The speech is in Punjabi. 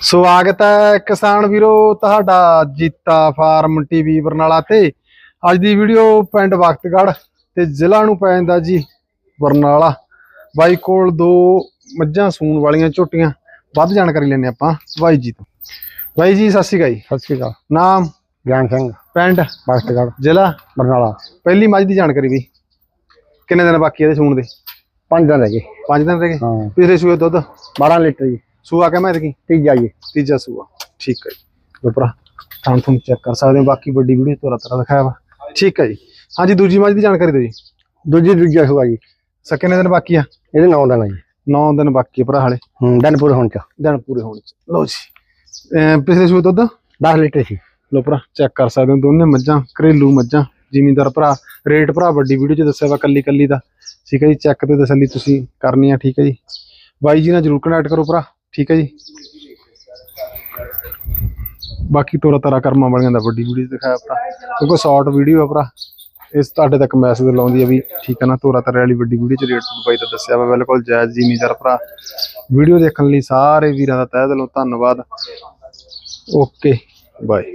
ਸਵਾਗਤ ਹੈ ਕਿਸਾਨ ਵੀਰੋ ਤੁਹਾਡਾ ਜੀਤਾ ਫਾਰਮ ਟੀਵੀ ਬਰਨਾਲਾ ਤੇ। ਅੱਜ ਦੀ ਵੀਡੀਓ ਪਿੰਡ ਵਕਤਗੜ੍ਹ ਤੇ ਜ਼ਿਲ੍ਹਾ ਨੂੰ ਪੈ ਜਾਂਦਾ ਜੀ ਬਰਨਾਲਾ। ਬਾਈ ਕੋਲ ਦੋ ਮੱਝਾਂ ਸੂਣ ਵਾਲੀਆਂ ਝੋਟੀਆਂ ਵੱਧ ਜਾਣਕਾਰੀ ਲੈਣੇ ਆਪਾਂ। ਬਾਈ ਜੀ ਤੋਂ। ਬਾਈ ਜੀ ਸਤਿ ਸ਼੍ਰੀ ਅਕਾਲ ਜੀ। ਸਤਿ ਸ਼੍ਰੀ ਅਕਾਲ। ਨਾਮ? ਗਿਆਨ ਸਿੰਘ। ਪਿੰਡ? ਬਖਤਗੜ ਜ਼ਿਲ੍ਹਾ? ਬਰਨਾਲਾ। ਪਹਿਲੀ ਮੱਝ ਦੀ ਜਾਣਕਾਰੀ ਵੀ। ਕਿੰਨੇ ਦਿਨ ਬਾਕੀ ਇਹਦੇ ਸੂਣ ਦੇ? ਪੰਜ ਦਿਨ ਰਹਿ ਗਏ। 5 ਦਿਨ ਰਹਿ ਗਏ। ਪਿਛਲੇ ਸੂਏ ਦੁੱਧ? 12 ਲੀਟਰ ਜੀ। ਸੂਆ ਕਿਵੇਂ ਐਤਕੀ ਤੀਜਾ ਜੀ ਤੀਜਾ ਸੂਆ। ਠੀਕ ਹੈ ਜੀ। ਲੋ ਭਰਾ ਥਾਂ ਤੁਹਾਨੂੰ ਚੈੱਕ ਕਰ ਸਕਦੇ ਹੋ। ਬਾਕੀ ਵੱਡੀ ਵੀਡੀਓ ਤੋਰਾ ਤਰਾ ਦਿਖਾਇਆ ਵਾ। ਠੀਕ ਹੈ ਜੀ। ਹਾਂਜੀ ਦੂਜੀ ਮੱਝ ਦੀ ਜਾਣਕਾਰੀ ਦਿਓ ਜੀ। ਦੂਜੀ ਦੂਜਾ ਹੋਗਾ ਜੀ। ਸਾ ਕਿੰਨੇ ਦਿਨ ਬਾਕੀ ਆ? ਇਹਦੇ 9 ਦਿਨ ਆ ਜੀ। 9 ਦਿਨ ਬਾਕੀ ਆ ਭਰਾ ਹਾਲੇ। ਹੂੰ ਦਿਨ ਪੂਰੇ ਹੋਣ ਚ। ਦਿਨ ਪੂਰੇ ਹੋਣ ਚ। ਲਓ ਜੀ। ਪਿਛਲੇ ਸੂਏ ਦੁੱਧ? 10 ਲੀਟਰ ਸੀ। ਲੋ ਭਰਾ ਚੈੱਕ ਕਰ ਸਕਦੇ ਹੋ ਦੋਨੇ ਮੱਝਾਂ ਘਰੇਲੂ ਮੱਝਾਂ ਜ਼ਿਮੀਂਦਾਰ ਭਰਾ। ਰੇਟ ਭਰਾ ਵੱਡੀ ਵੀਡੀਓ 'ਚ ਦੱਸਿਆ ਵਾ ਕੱਲੀ ਕੱਲੀ ਦਾ। ਠੀਕ ਹੈ ਜੀ ਚੈੱਕ ਤੇ ਤਸੱਲੀ ਤੁਸੀਂ ਕਰਨੀ ਆ ਠੀਕ ਹੈ ਜੀ। ਬਾਈ ਜੀ ਨਾਲ ਜਰੂਰ ਕਨੈਕਟ ਕਰੋ ਭਰਾ। ਠੀਕ ਹੈ ਜੀ। ਬਾਕੀ ਤੋਰਾ ਤਾਰਾ ਕਰਮਾਂ ਵਾਲੀਆਂ ਦਾ ਵੱਡੀ ਵੀਡੀਓ ਦਿਖਾਇਆ ਭਰਾ। ਕਿਉਂਕਿ ਸ਼ਾਰਟ ਵੀਡੀਓ ਆ ਭਰਾ। ਇਸ ਤੁਹਾਡੇ ਤੱਕ ਮੈਸੇਜ ਲਾਉਂਦੀ ਆ ਵੀ ਠੀਕ ਹੈ ਨਾ, ਤੋਰਾ ਤਾਰੇ ਵਾਲੀ ਵੱਡੀ ਵੀਡੀਓ ਚ ਰੇਟ ਬਾਈ ਤਾਂ ਦੱਸਿਆ ਵਾ। ਬਿਲਕੁਲ ਜਾਇਜ਼ ਜ਼ਿਮੀਦਾਰ ਭਰਾ। ਵੀਡੀਓ ਦੇਖਣ ਲਈ ਸਾਰੇ ਵੀਰਾਂ ਦਾ ਤਹਿ ਦਿਲੋਂ ਧੰਨਵਾਦ। Okay bye